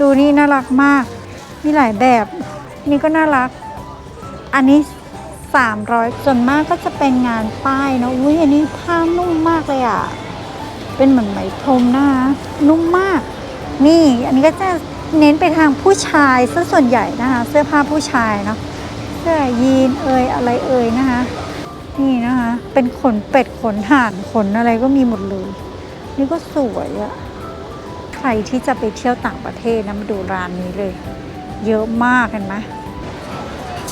ดูนี่น่ารักมาก มีหลายแบบ นี่ก็น่ารัก อันนี้ 300 ส่วนมากก็จะเป็นงานป้ายเนะอุ้ยอันนี้ผ้านุ่มมากเลยอะ เป็นเหมือนไหมพรมนะคะนุ่มมาก นี่อันนี้ก็จะเน้นไปทางผู้ชายซะส่วนใหญ่นะคะ เสื้อผ้าผู้ชายเนาะเสื้อยีนเอยอะไรเอยนะคะ นี่นะคะ เป็นขนเป็ดขนห่านขนอะไรก็มีหมดเลย นี่ก็สวยอะ ใครที่จะไปเที่ยวต่างประเทศนะมาดูร้านนี้เลย เยอะมากเห็นไหม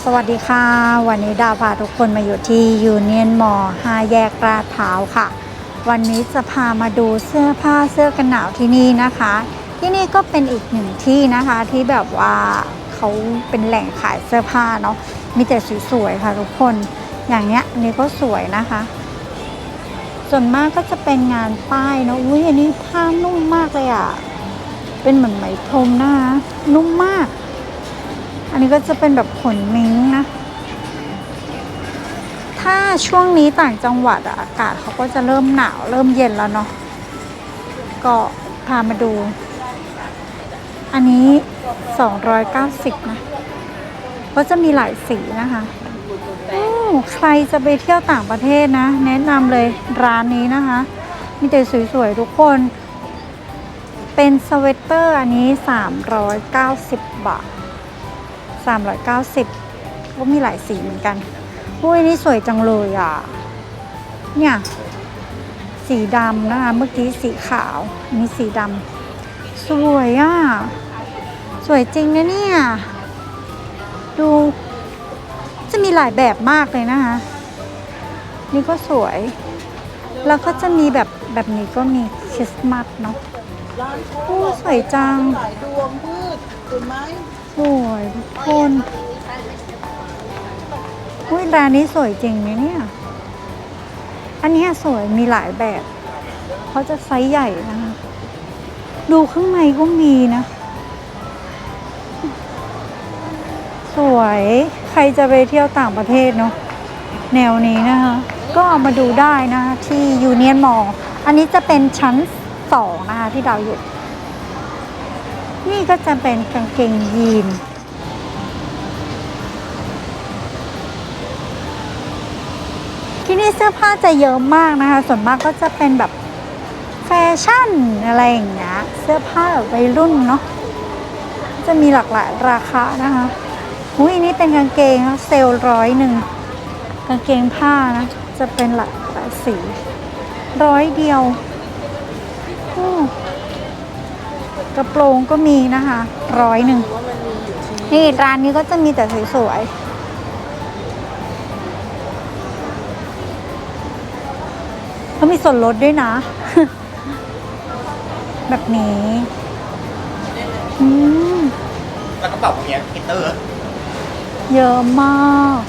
สวัสดีค่ะ วันนี้ดาวพาทุกคนมาอยู่ที่ยูเนียนมอห้าแยกลาดพร้าวค่ะ วันนี้จะพามาดูเสื้อผ้าเสื้อกันหนาวที่นี่นะคะ ที่นี่ก็เป็นอีกหนึ่งที่นะคะที่แบบว่าเขาเป็นแหล่งขายเสื้อผ้าเนาะมีแต่สวยๆค่ะทุกคนอย่างเนี้ยนนี้ก็สวยนะคะ ส่วนมากก็จะเป็นงานป้ายนะอุ้ยอันนี้ผ้านุ่มมากเลยอะ่ะ เป็นเหมือนไหมพรมนะคะ นุ่มมาก อันนี้ก็จะเป็นแบบขนมิ้งนะ ถ้าช่วงนี้ต่างจังหวัดอากาศเขาก็จะเริ่มหนาวเริ่มเย็นแล้วเนาะ ก็พามาดู อันนี้ 290 นะ ก็จะมีหลายสีนะคะ ใครจะไปเที่ยวต่างประเทศนะ แนะนำเลยร้านนี้นะคะ มีแต่สวยๆทุกคน เป็นสเวตเตอร์อันนี้ 390 บาท 390 ก็มีหลายสีเหมือนกันอุ้ยนี่สวยจังเลยอะ เนี่ย สีดำนะคะ เมื่อกี้สีขาวอันนี้สีดำสวยอะ สวยจริงนะเนี่ย ดู หลายแบบมากเลยนะคะ นี่ก็สวย แล้วก็จะมีแบบแบบนี้ก็มีคริสต์มาสเนาะโอ้สวยจัง สายดวงมืดเห็นไหมสวยทุกคนอุ้ยร้านนี้สวยจริงนะเนี่ย อันนี้สวยมีหลายแบบเขาจะไซส์ใหญ่นะคะ ดูข้างในก็มีนะ สวย รจะไปเที่ยวต่างประเทศเนาะแนวนี้นะคะ ก็เอามาดูได้นะที่ยูเนียนมอลอันนี้จะเป็นชั้นสองนะคะที่ดาวอยู่นี่ก็จะเป็นกางเกงยีน ที่นี่เสื้อผ้าจะเยอะมากนะคะ ส่วนมากก็จะเป็นแบบแฟชั่นอะไรอย่างเงี้ยเสื้อผ้าแบบวัยรุ่นเนาะจะมีหลากหลายราคานะคะ อุ้ยอันนี่เป็นกางเกงนะเซลล์ร้อยหนึ่งกางเกงผ้านะ จะเป็นหลากหลายสี ร้อยเดียวกระโปรงก็มีนะคะร้อยหนึ่งนี่ร้านนี้ก็จะมีแต่สวยๆเขามีส่วนลดด้วยนะ แบบนี้ อืมแล้วกระเป๋าพวกเนี้ยพิเตอร์ เยอะมาก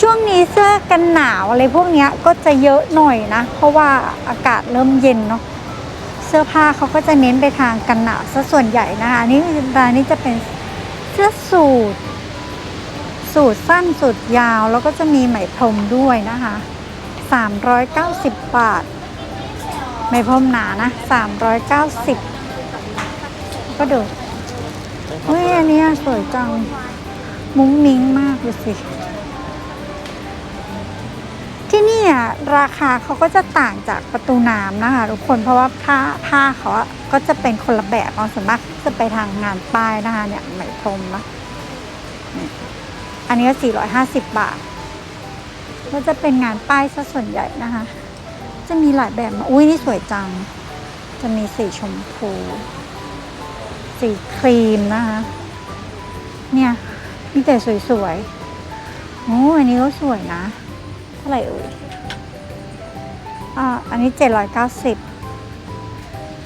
ช่วงนี้เสื้อกันหนาวอะไรพวกนี้ก็จะเยอะหน่อยนะ เพราะว่าอากาศเริ่มเย็นเนาะเสื้อผ้าเขาก็จะเน้นไปทางกันหนาวซะส่วนใหญ่นะคะอันนี้ร้านนี้จะเป็นเสื้อสูทสูทสั้นสูทยาวแล้วก็จะมีไหมพรมด้วยนะคะ 390 บาท ไหมพรมหนานะ 390 ก็ดู เฮ้ยอันนี้สวยจัง มุ้งมิ้งมากดูสิ ที่นี่อะราคาเขาก็จะต่างจากประตูน้ำนะคะทุกคนเพราะว่าผ้าผ้าเขาก็จะเป็นคนละแบบเอาส่วนมากจะไปทางงานป้ายนะคะเนี่ยไหมพรมนะอันนี้ก็ 450 บาท ก็จะเป็นงานป้ายซะส่วนใหญ่นะคะ จะมีหลายแบบมาอุ้ยนี่สวยจัง จะมีสีชมพู สีครีมนะคะ เนี่ยมีแต่สวยๆ โอ้อันนี้ก็สวยนะ เท่าไหร่เอ่ยอ่าอันนี้เจ็ดร้อยเก้าสิบ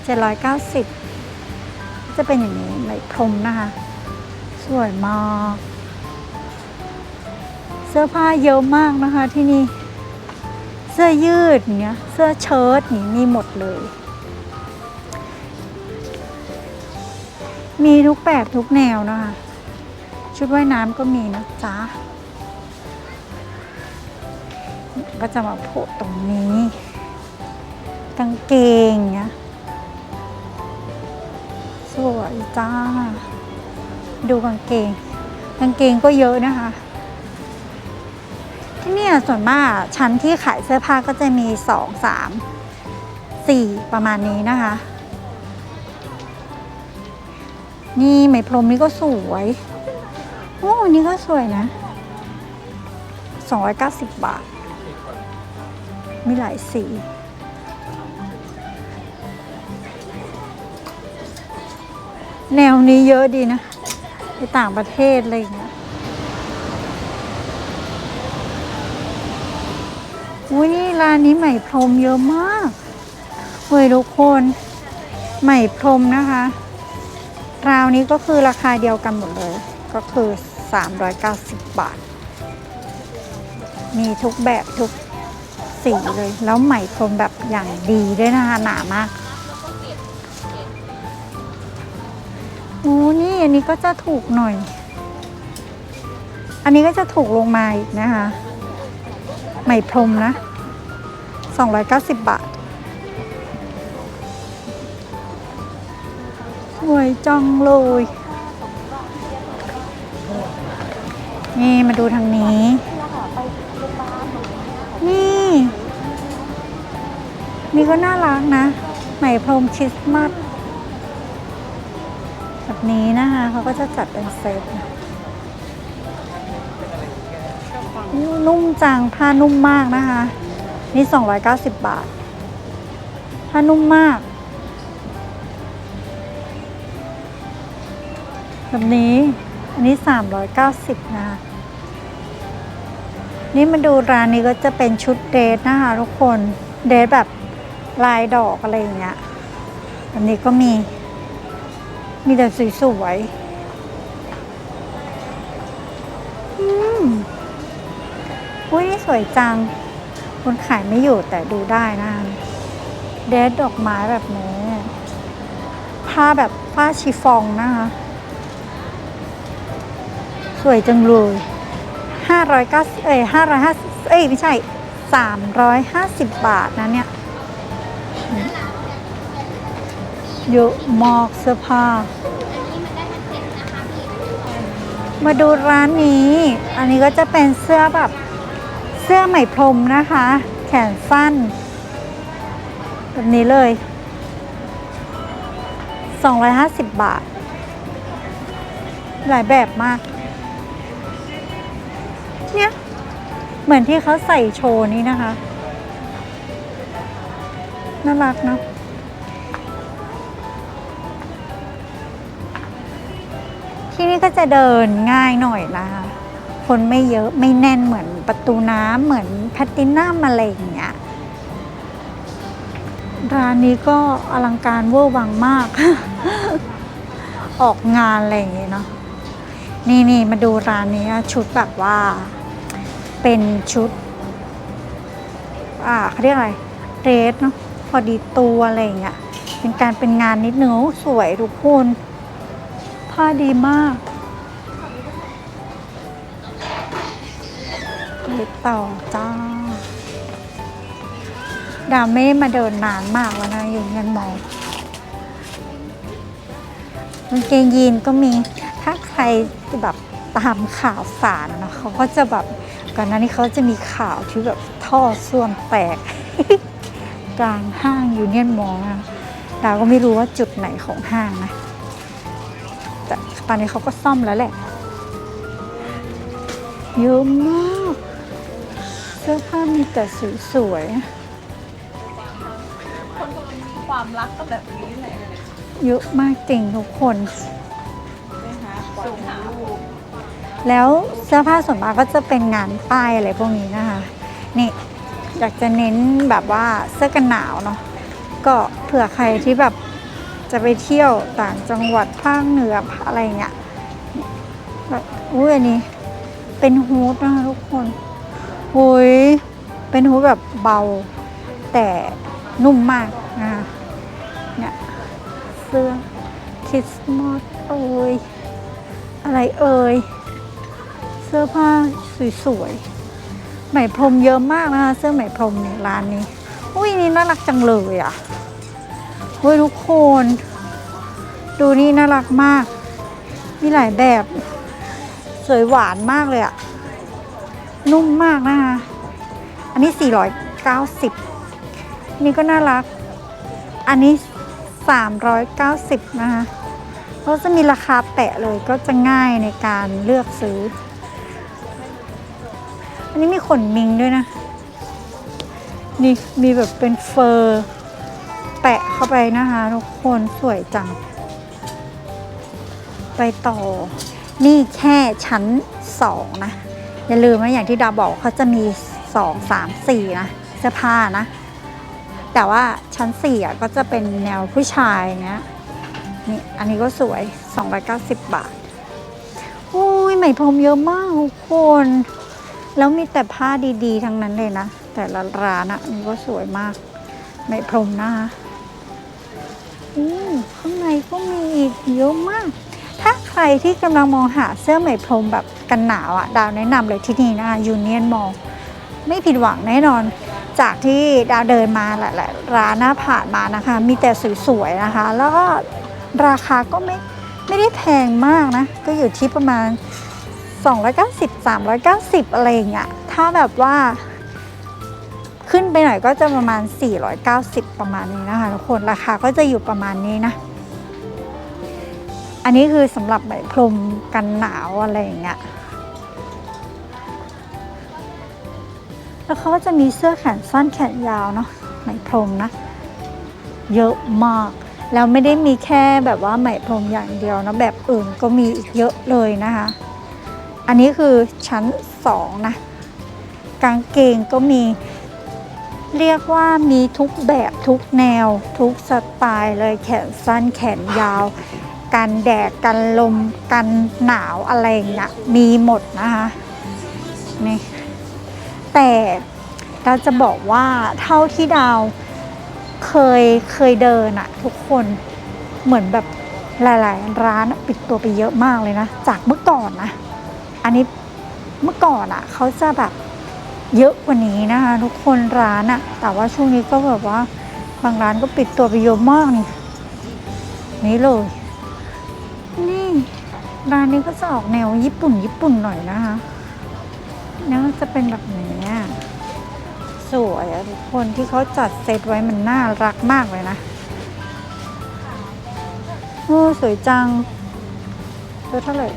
เจ็ดร้อยเก้าสิบจะเป็นอย่างนี้ไหมพรมนะคะ สวยมาก เสื้อผ้าเยอะมากนะคะที่นี่ เสื้อยืดอย่างเงี้ย เสื้อเชิ้ตอย่างนี้มีหมดเลย มีทุกแบบทุกแนวนะคะ ชุดว่ายน้ำก็มีนะจ๊ะ ก็จะมาโผล่ตรงนี้กางเกงเนี้ยสวยจ้า ดูกางเกง กางเกงก็เยอะนะคะ ที่นี่ส่วนมากชั้นที่ขายเสื้อผ้าก็จะมีสองสามสี่ประมาณนี้นะคะ นี่ไหมพรมนี่ก็สวยโอ้อันนี้ก็สวยนะ 290 บาท มีหลายสีแนวนี้เยอะดีนะในต่างประเทศอะไรอย่างเงี้ยอุ้ยนี่ร้านนี้ไหมพรมเยอะมากเฮ้ยทุกคนไหมพรมนะคะ ราวนี้ก็คือราคาเดียวกันหมดเลย ก็คือ 390 บาท มีทุกแบบทุกสีเลย แล้วไหมพรมแบบอย่างดีด้วยนะคะหนามากโอ้นี่อันนี้ก็จะถูกหน่อย อันนี้ก็จะถูกลงมาอีกนะคะ ไหมพรมนะ 290 บาท วยจังเลย นี่มาดูทางนี้ นี่ นี่ก็น่ารักนะไหมพรมคริสต์มาสแบบนี้นะคะเขาก็จะจัดเป็นเซตนุ่มจังผ้านุ่มมากนะคะ นี่ 290 บาท ผ้านุ่มมาก แบบนี้ อันนี้ 390 นะคะ นี่มาดูร้านนี้ก็จะเป็นชุดเดทนะคะทุกคน เดทแบบลายดอกอะไรอย่างเงี้ยอันนี้ก็มี มีแต่สวยๆอืมอุ้ยนี่สวยจัง คนขายไม่อยู่แต่ดูได้นะ เดทดอกไม้แบบนี้ผ้าแบบผ้าชิฟองนะคะ วยจังเลยห้าร้อยเก้าเอ้ยห้าร้อยห้าเอ้ยไม่ใช่สามร้อยห้าสิบบาทนะเนี่ยเยอะมากเสื้อผ้ามาดูร้านนี้ อันนี้ก็จะเป็นเสื้อแบบเสื้อไหมพรมนะคะ แขนสั้น แบบนี้เลย 250 บาท หลายแบบมาก เนี่ย เหมือนที่เขาใส่โชว์นี้นะคะ น่ารักเนอะที่นี่ก็จะเดินง่ายหน่อยนะคะคนไม่เยอะไม่แน่นเหมือนประตูน้ำเหมือนแพตตินัมอะไรอย่างเงี้ยร้านนี้ก็อลังการเวอร์วังมาก ออกงานอะไรอย่างเงี้ยเนาะ นี่นี่มาดูร้านนี้ชุดแบบว่า เป็นชุด อ่าเขาเรียกอะไรเรสเนาะพอดีตัวอะไรอย่างเงี้ยเป็นการเป็นงานนิดนึงสวยทุกคนผ้าดีมากไปต่อจ้า ดาเม่มาเดินนานมากแล้วนะอยู่เงินมองกางเกงยีนก็มี ใครแบบตามข่าวสารนะเขาก็จะแบบก่อนหน้านี้เขาจะมีข่าวที่แบบท่อส้วมแตก กลางห้างยูเนียนมอลล์นะดาวก็ไม่รู้ว่าจุดไหนของห้างนะ แต่ตอนนี้เขาก็ซ่อมแล้วแหละ เยอะมาก เสื้อผ้ามีแต่สวยๆคนเรามีความรักก็แบบนี้แหละ เยอะมากจริงทุกคนไปหา ส่งลูกแล้วเสื้อผ้าส่วนมากก็จะเป็นงานป้ายอะไรพวกนี้นะคะ นี่อยากจะเน้นแบบว่าเสื้อกันหนาวเนาะก็เผื่อใครที่แบบจะไปเที่ยวต่างจังหวัดภาคเหนืออะไรเงี้ยแบบอุ้ยอันนี้เป็นฮูดนะคะทุกคนอุ้ยเป็นฮูดแบบเบาแต่นุ่มมากนะคะเนี่ยเสื้อคริสต์มาสเอ่ย อะไรเอ่ย เสื้อผ้าสวยๆ ไหมพรมเยอะมากนะคะ เสื้อไหมพรมในร้านนี้ อุ้ยนี่น่ารักจังเลยอะเฮ้ยทุกคน ดูนี่น่ารักมาก มีหลายแบบ สวยหวานมากเลยอะ นุ่มมากนะคะ อันนี้ 490 นี่ก็น่ารัก อันนี้ 390 นะคะ ก็จะมีราคาแปะเลยก็จะง่ายในการเลือกซื้อ อันนี้มีขนมิงด้วยนะ นี่มีแบบเป็นเฟอร์แปะเข้าไปนะคะทุกคนสวยจัง ไปต่อ นี่แค่ชั้นสองนะ อย่าลืมนะอย่างที่ดาบอกเขาจะมีสองสามสี่นะเสื้อผ้านะ แต่ว่าชั้นสี่อะก็จะเป็นแนวผู้ชายเนี้ย นี่อันนี้ก็สวย 290 บาท โอ้ยไหมพรมเยอะมากทุกคน แล้วมีแต่ผ้าดีๆ ทั้งนั้นเลยนะ แต่ละร้านอะนี่ก็สวยมาก ไหมพรมนะคะอู้ข้างในก็มีอีกเยอะมาก ถ้าใครที่กำลังมองหาเสื้อไหมพรมแบบกันหนาวอะดาวแนะนำเลยที่นี่นะคะยูเนียนมอลไม่ผิดหวังแน่นอนจากที่ดาวเดินมาหลายๆร้านน้าผ่านมานะคะ มีแต่สวยๆนะคะ แล้วก็ ราคาก็ไม่ไม่ได้แพงมากนะ ก็อยู่ที่ประมาณ 290 390 อะไรอย่างเงี้ยถ้าแบบว่า ขึ้นไปหน่อยก็จะประมาณ 490 ประมาณนี้นะคะทุกคนราคาก็จะอยู่ประมาณนี้นะ อันนี้คือสำหรับไหมพรมกันหนาวอะไรอย่างเงี้ยแล้วเขาก็จะมีเสื้อแขนสั้นแขนยาวเนาะไหมพรมนะ เยอะมาก แล้วไม่ได้มีแค่แบบว่าไหมพรมอย่างเดียวนะแบบอื่นก็มีอีกเยอะเลยนะคะ อันนี้คือชั้นสองนะกางเกงก็มีเรียกว่ามีทุกแบบทุกแนว ทุกสไตล์เลยแขนสั้นแขนยาว กันแดดกันลมกันหนาวอะไรอย่างเงี้ยมีหมดนะคะนี่แต่เราจะบอกว่าเท่าที่ดาว เคยเคยเดินอะทุกคนเหมือนแบบหลาย ๆ ร้านปิดตัวไปเยอะมากเลยนะ จากเมื่อก่อนนะ อันนี้เมื่อก่อนอะเขาจะแบบเยอะกว่านี้นะคะทุกคนร้านอะแต่ว่าช่วงนี้ก็แบบว่าบางร้านก็ปิดตัวไปเยอะมากนี่นี่เลยนี่ร้านนี้ก็จะออกแนวญี่ปุ่นญี่ปุ่นหน่อยนะคะแล้วจะเป็นแบบนี้อะ สวยอะทุกคนที่เขาจัดเซตไว้มันน่ารักมากเลยนะโอ้สวยจังตัวเท่าไหร่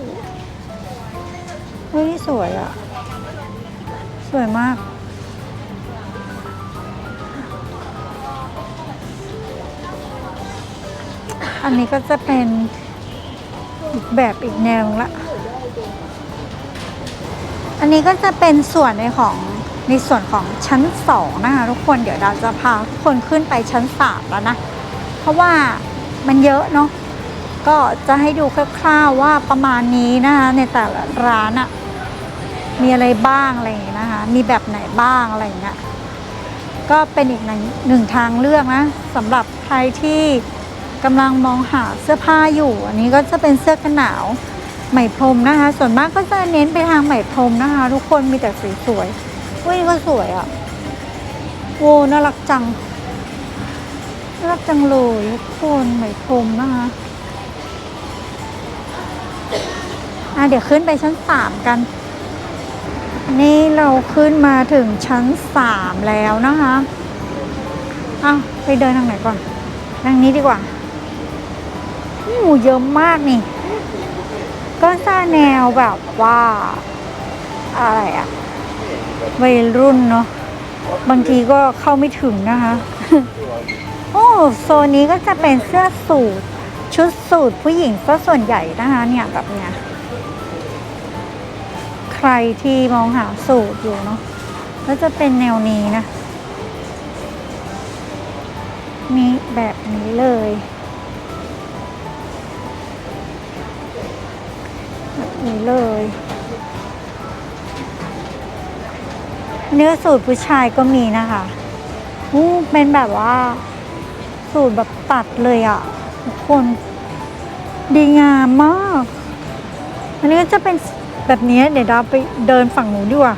เฮ้ยนี่สวยอะสวยมาก อันนี้ก็จะเป็นอีกแบบอีกแนวละ อันนี้ก็จะเป็นส่วนในของ ในส่วนของชั้นสองนะคะทุกคนเดี๋ยวเราจะพาทุกคนขึ้นไปชั้นสามแล้วนะ เพราะว่ามันเยอะเนาะก็จะให้ดูคร่าวๆว่าประมาณนี้นะคะในแต่ละร้านอะมีอะไรบ้างอะไรอย่างเงี้ยนะคะ มีแบบไหนบ้างอะไรอย่างเงี้ยก็เป็นอีกหนึ่งหนึ่งทางเลือกนะสำหรับใครที่กำลังมองหาเสื้อผ้าอยู่ อันนี้ก็จะเป็นเสื้อกันหนาวไหมพรมนะคะ ส่วนมากก็จะเน้นไปทางไหมพรมนะคะ ทุกคนมีแต่สวยๆ อุ้ยก็สวยอะ่ะโอ้น่ารักจัง น่ารักจังเลยทุกคนไหมพรมนะคะอะเดี๋ยวขึ้นไปชั้นสามกัน นี่เราขึ้นมาถึงชั้นสามแล้วนะคะอ้าวไปเดินทางไหนก่อน ทางนี้ดีกว่าโอ้เยอะมากนี่ ก็จะแนวแบบว่า อะไรอะ วัยรุ่นเนาะบางทีก็เข้าไม่ถึงนะคะ โอ้โซนนี้ก็จะเป็นเสื้อสูทชุดสูทผู้หญิงซะส่วนใหญ่นะคะเนี่ยแบบเนี้ยใครที่มองหาสูทอยู่เนาะก็จะเป็นแนวนี้นะมีแบบนี้เลย แบบนี้เลย เนื้อสูตรผู้ชายก็มีนะคะอู้เป็นแบบว่า สูตรแบบตัดเลยอะ่ะทุกคนดีงามมาก อันนี้จะเป็นแบบนี้เดี๋ยวเราไปเดินฝั่งหนูดีกว่า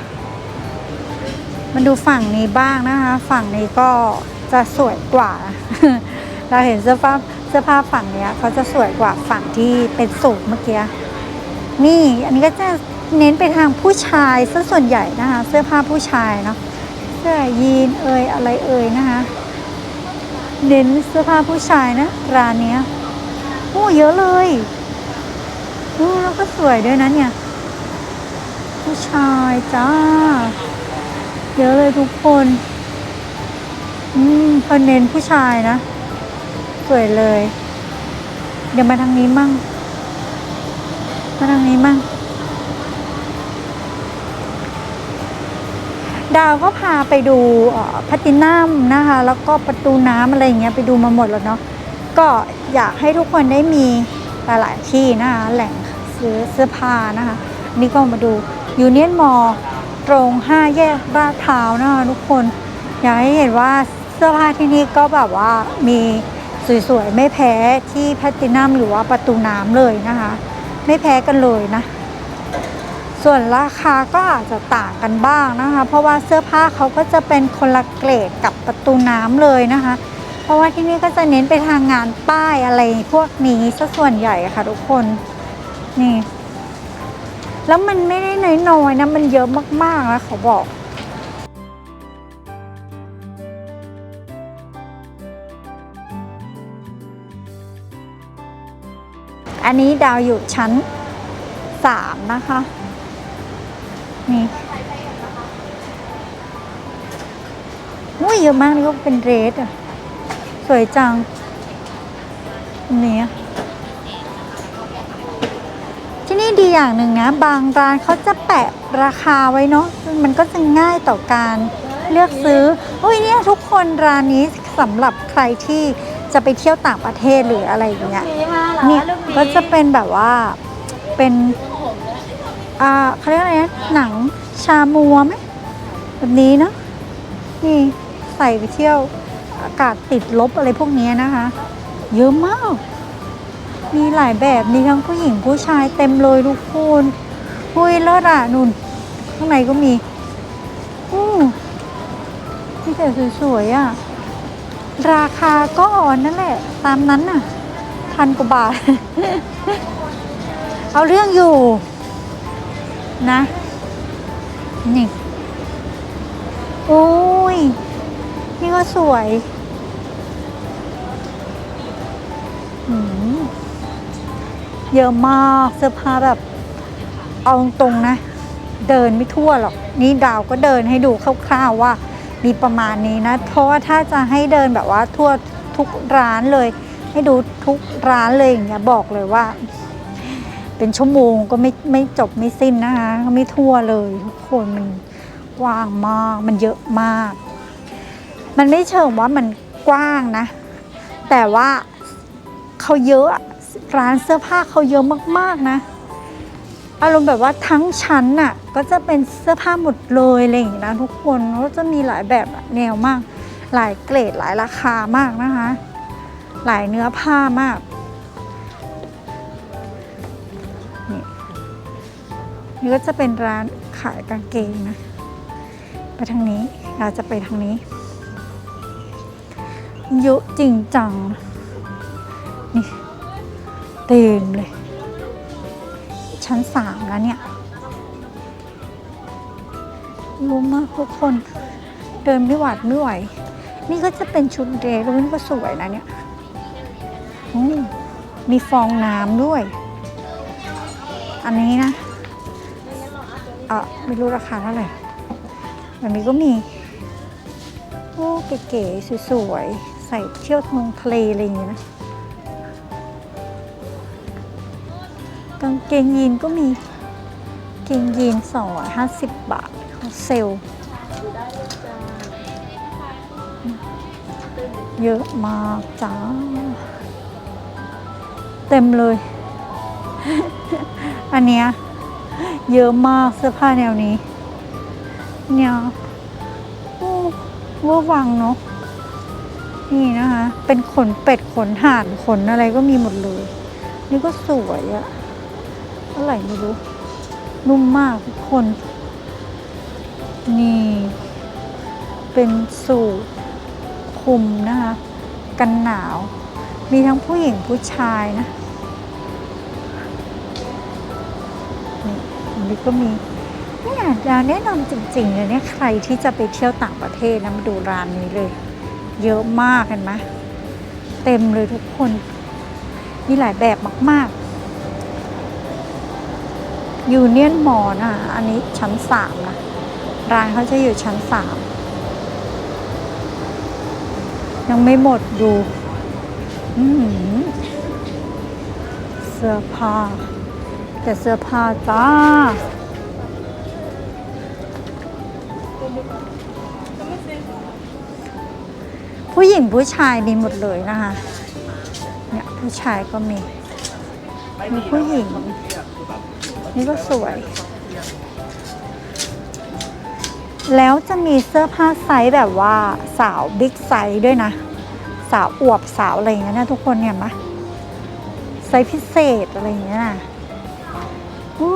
มาดูฝั่งนี้บ้างนะคะ ฝั่งนี้ก็จะสวยกว่า เราเห็นเสื้อผ้าเสื้อผ้าฝั่งเนี้ยเขาจะสวยกว่าฝั่งที่เป็นสูทเมื่อกี้ นี่อันนี้ก็จะ เน้นไปทางผู้ชายซะส่วนใหญ่นะคะ เสื้อผ้าผู้ชายเนาะเสื้อยีนเอยอะไรเอยนะคะเน้นเสื้อผ้าผู้ชายนะร้านเนี้ยโอ้เยอะเลยโอ้แล้วก็สวยด้วยนะเนี่ย ผู้ชายจ้า เยอะเลยทุกคน อืมเขาเน้นผู้ชายนะ สวยเลย เดี๋ยวมาทางนี้มั่ง มาทางนี้มั่ง ดาวก็พาไปดูแพตินัมนะคะ แล้วก็ประตูน้ำอะไรอย่างเงี้ยไปดูมาหมดแล้วเนาะก็อยากให้ทุกคนได้มีหลายๆที่นะคะแหล่งซื้อเสื้อผ้านะคะนี่ก็มาดูยูเนียนมอลตรง 5 แยกลาดพร้าวนะคะทุกคน อยากให้เห็นว่าเสื้อผ้าที่นี่ก็แบบว่ามีสวยๆ ไม่แพ้ที่แพตตินัมหรือว่าประตูน้ำเลยนะคะ ไม่แพ้กันเลยนะ ส่วนราคาก็อาจจะต่างกันบ้างนะคะ เพราะว่าเสื้อผ้าเขาก็จะเป็นคนละเกรดกับประตูน้ำเลยนะคะ เพราะว่าที่นี่ก็จะเน้นไปทางงานป้ายอะไรพวกนี้ซะส่วนใหญ่ค่ะทุกคนนี่ แล้วมันไม่ได้น้อยๆนะมันเยอะมากๆนะเขาบอกอันนี้ดาวอยู่ชั้นสามนะคะ นี่อุ้ยเยอะมากนี่ก็เป็นเรสอะ สวยจังอันนี้อะที่นี่ดีอย่างหนึ่งนะ บางร้านเขาจะแปะราคาไว้เนาะมันก็จะง่ายต่อการเลือกซื้ออุ้ยเนี่ยทุกคนร้านนี้สำหรับใครที่จะไปเที่ยวต่างประเทศหรืออะไรอย่างเงี้ยเนี่ยก็จะเป็นแบบว่าเป็น อ่าเขาเรียกอะไรนะหนังชามัวไหมแบบนี้เนะนี่ใส่ไปเที่ยวอากาศติดลบอะไรพวกนี้นะคะ เยอะมาก มีหลายแบบมีทั้งผู้หญิงผู้ชายเต็มเลยทุกคนหุยเลิศอะนุ่น ข้างในก็มีอู้นี่แต่สวยๆอะ ราคาก็อ่อนนั่นแหละ ตามนั้นน่ะพันกว่าบาท เอาเรื่องอยู่ นะ นี่ โอ้ย นี่ก็สวยเยอะมากเสื้อผ้าแบบ เอาตรงนะ เดินไม่ทั่วหรอก นี่ดาวก็เดินให้ดูคร่าวๆว่า มีประมาณนี้นะ เพราะว่าถ้าจะให้เดินแบบว่าทั่วทุกร้านเลย ให้ดูทุกร้านเลยอย่างเงี้ยบอกเลยว่า เป็นชั่วโมงก็ไม่ไม่จบไม่สิ้นนะคะไม่ทั่วเลยทุกคนมันกว้างมากมันเยอะมาก มันไม่เชิงว่ามันกว้างนะ แต่ว่าเขาเยอะร้านเสื้อผ้าเขาเยอะมากๆนะ อารมณ์แบบว่าทั้งชั้นน่ะก็จะเป็นเสื้อผ้าหมดเลยอะไรอย่างนี้นะทุกคนก็จะมีหลายแบบแนวมาก หลายเกรดหลายราคามากนะคะ หลายเนื้อผ้ามาก นี่ก็จะเป็นร้านขายกางเกงนะ ไปทางนี้เราจะไปทางนี้ยอะจริงจัง นี่เต็มเลย ชั้นสามแล้วเนี่ยรู้มากทุกคนเดินไม่หวาดไม่ไหว นี่ก็จะเป็นชุดเดรสแล้วนี่ก็สวยนะเนี่ยมมีฟองน้ำด้วย อันนี้นะ ออไม่รู้ราคาเท่าไหร่แบบนี้ก็มี โอ้เก๋ๆสวยๆ ใส่เที่ยวทงทะเลอะไรอย่างเงี้ยนะกางเกงยีนก็มีเกงยีน 250 บาทเขาเซลเยอะมากจ้า เต็มเลย อันเนี้ย เยอะมากเสื้อผ้าแนวนี้ เนี่ยโอ้เว่าวังเนาะนี่นะคะ เป็นขนเป็ดขนห่านขนอะไรก็มีหมดเลย นี่ก็สวยอะเท่าไหร่ไม่รู้ นุ่มมากทุกคน นี่ เป็นสูทคุมนะคะ กันหนาว มีทั้งผู้หญิงผู้ชายนะ นี้ก็มีเนี่ยร้านแนะนำจริงๆเลยเนี่ยใครที่จะไปเที่ยวต่างประเทศนะมาดูร้านนี้เลย เยอะมากเห็นไหมเต็มเลยทุกคน มีหลายแบบมากๆยูเนียนมอนะอันนี้ชั้นสามนะร้านเขาจะอยู่ชั้นสามยังไม่หมดดู อืมเสื้อผ้า แต่เสื้อผ้าจ้า ผู้หญิงผู้ชายมีหมดเลยนะคะ เนี่ยผู้ชายก็มี มีผู้หญิง นี่ก็สวย แล้วจะมีเสื้อผ้าไซส์แบบว่าสาวบิ๊กไซส์ด้วยนะ สาวอวบสาวอะไรอย่างเงี้ยนะทุกคนเนี่ยมะไซส์พิเศษอะไรอย่างเงี้ยนะ อ้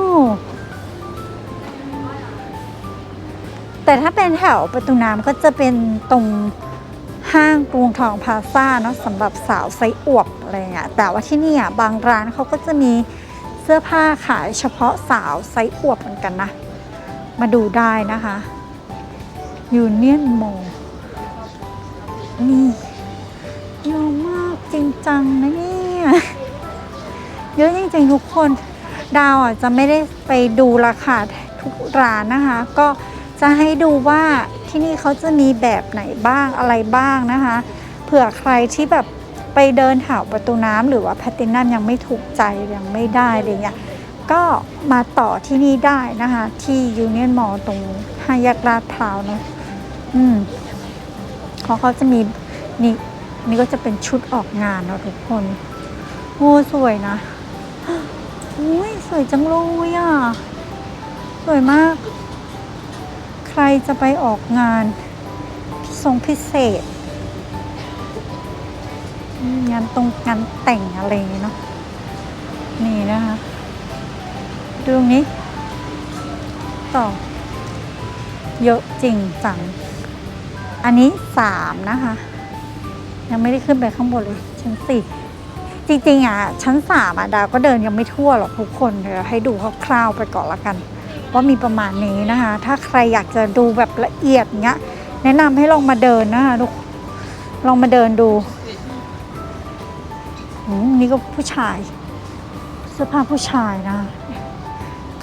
แต่ถ้าเป็นแถวประตูน้ำก็จะเป็นตรงห้างกรุงทองพาซ่าเนาะสำหรับสาวไซส์อวบอะไรเงี้ยแต่ว่าที่นี่อะบางร้านเขาก็จะมีเสื้อผ้าขายเฉพาะสาวไซส์อวบเหมือนกันนะ มาดูได้นะคะยูเนียนโมนี่เยอะมากจริงจังนะเนี่ย เยอะจริงๆทุกคน ดาวอะจะไม่ได้ไปดูราคาทุกร้านนะคะ ก็จะให้ดูว่าที่นี่เขาจะมีแบบไหนบ้างอะไรบ้างนะคะ เผื่อใครที่แบบไปเดินแถวประตูน้ำหรือว่าแพตตินัมยังไม่ถูกใจยังไม่ได้อะไรเงี้ยก็มาต่อที่นี่ได้นะคะ ที่ยูเนียนมอลตรงห้าแยกลาดพร้าวเนาะอืมเขาเขาจะมีนี่นี่ก็จะเป็นชุดออกงานเนาะทุกคนโอ้สวยนะ อุ้ยสวยจังเลยอะ สวยมาก ใครจะไปออกงานทรงพิเศษ งานตรงงานแต่งอะไรเนาะ นี่นะคะ ดูนี้ ต่อ เยอะจริงจัง อันนี้สามนะคะ ยังไม่ได้ขึ้นไปข้างบนเลยชั้นสี่ จริงๆอะชั้นสามอะดาวก็เดินยังไม่ทั่วหรอกทุกคนเดี๋ยวให้ดูคร่าวๆไปก่อนละกัน ว่ามีประมาณนี้นะคะ ถ้าใครอยากจะดูแบบละเอียดเงี้ยแนะนำให้ลองมาเดินนะคะทุกลองมาเดินดูนี่ก็ผู้ชายเสื้อผ้าผู้ชายนะ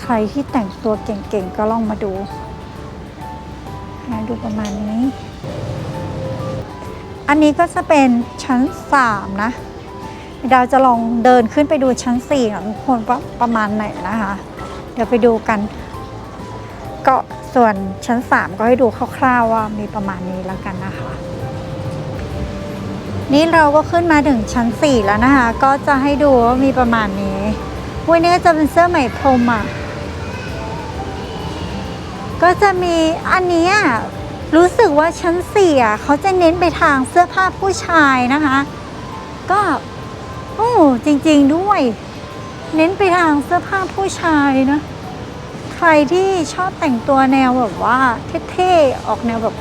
ใครที่แต่งตัวเก่งๆก็ลองมาดูนะดูประมาณนี้ อันนี้ก็จะเป็นชั้นสามนะ ดาวจะลองเดินขึ้นไปดูชั้นสี่ะทุกคนว่าประมาณไหนนะคะ เดี๋ยวไปดูกัน ก็ส่วนชั้นสามก็ให้ดูคร่าวๆว่ามีประมาณนี้แล้วกันนะคะ นี่เราก็ขึ้นมาถึงชั้น 4 แล้วนะคะ ก็จะให้ดูว่ามีประมาณนี้วันนี้ก็จะเป็นเสื้อไหมพรมอะก็จะมีอันนี้รู้สึกว่าชั้น4อะเขาจะเน้นไปทางเสื้อผ้าผู้ชายนะคะ ก็ โอ้จริงๆด้วย เน้นไปทางเสื้อผ้าผู้ชายนะ ใครที่ชอบแต่งตัวแนวแบบว่าเท่ๆออกแนวแบบ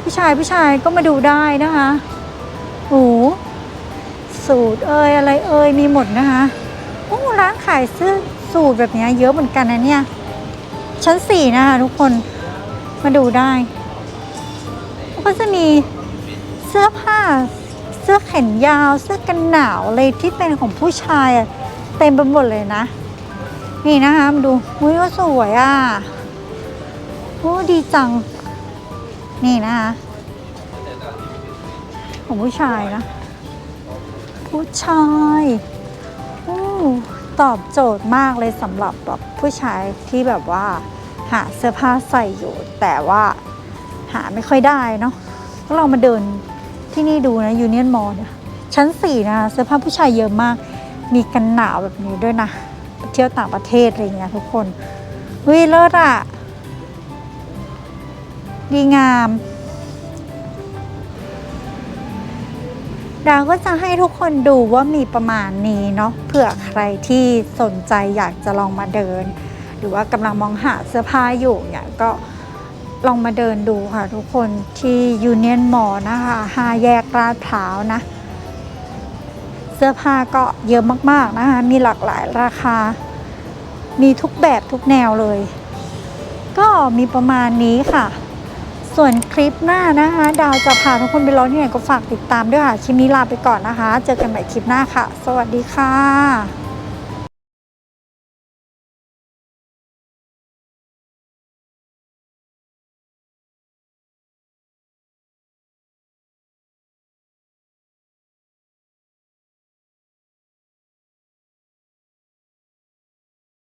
ผู้ชายผู้ชายก็มาดูได้นะคะโอ้สูตรเอยอะไรเอยมีหมดนะคะโอ้ร้านขายเสื้อสูตรแบบนี้เยอะเหมือนกันนะเนี่ย ชั้นสี่นะคะทุกคนมาดูได้ ก็จะมีเสื้อผ้า เสื้อแขนยาวเสื้อกันหนาวอะไรที่เป็นของผู้ชายเต็มไปหมดเลยนะ นี่นะคะมาดูอุ้ยก็สวยอะโอ้ดีจัง นี่นะคะของผู้ชายนะ ผู้ชายอู้ตอบโจทย์มากเลยสำหรับแบบผู้ชายที่แบบว่า หาเสื้อผ้าใส่อยู่ แต่ว่าหาไม่ค่อยได้เนาะก็ลองมาเดิน ที่นี่ดูนะยูเนียนมอลเนี่ยชั้นสี่นะคะเสื้อผ้าผู้ชายเยอะมาก มีกันหนาวแบบนี้ด้วยนะเที่ยวต่างประเทศอะไรเงี้ยทุกคนวิเลิศอะดีงาม ดาวก็จะให้ทุกคนดูว่ามีประมาณนี้เนาะเผื่อใครที่สนใจอยากจะลองมาเดิน หรือว่ากำลังมองหาเสื้อผ้าอยู่เนี่ยก็ ลองมาเดินดูค่ะทุกคนที่ยูเนียนมอนะคะห้าแยกลาดพร้าวนะ เสื้อผ้าก็เยอะมากๆนะคะ มีหลากหลายราคา มีทุกแบบทุกแนวเลย ก็มีประมาณนี้ค่ะ ส่วนคลิปหน้านะคะ ดาวจะพาทุกคนไปร้อนที่ไหนก็ฝากติดตามด้วยค่ะ คลิปนี้ลาไปก่อนนะคะ เจอกันใหม่คลิปหน้าค่ะ สวัสดีค่ะ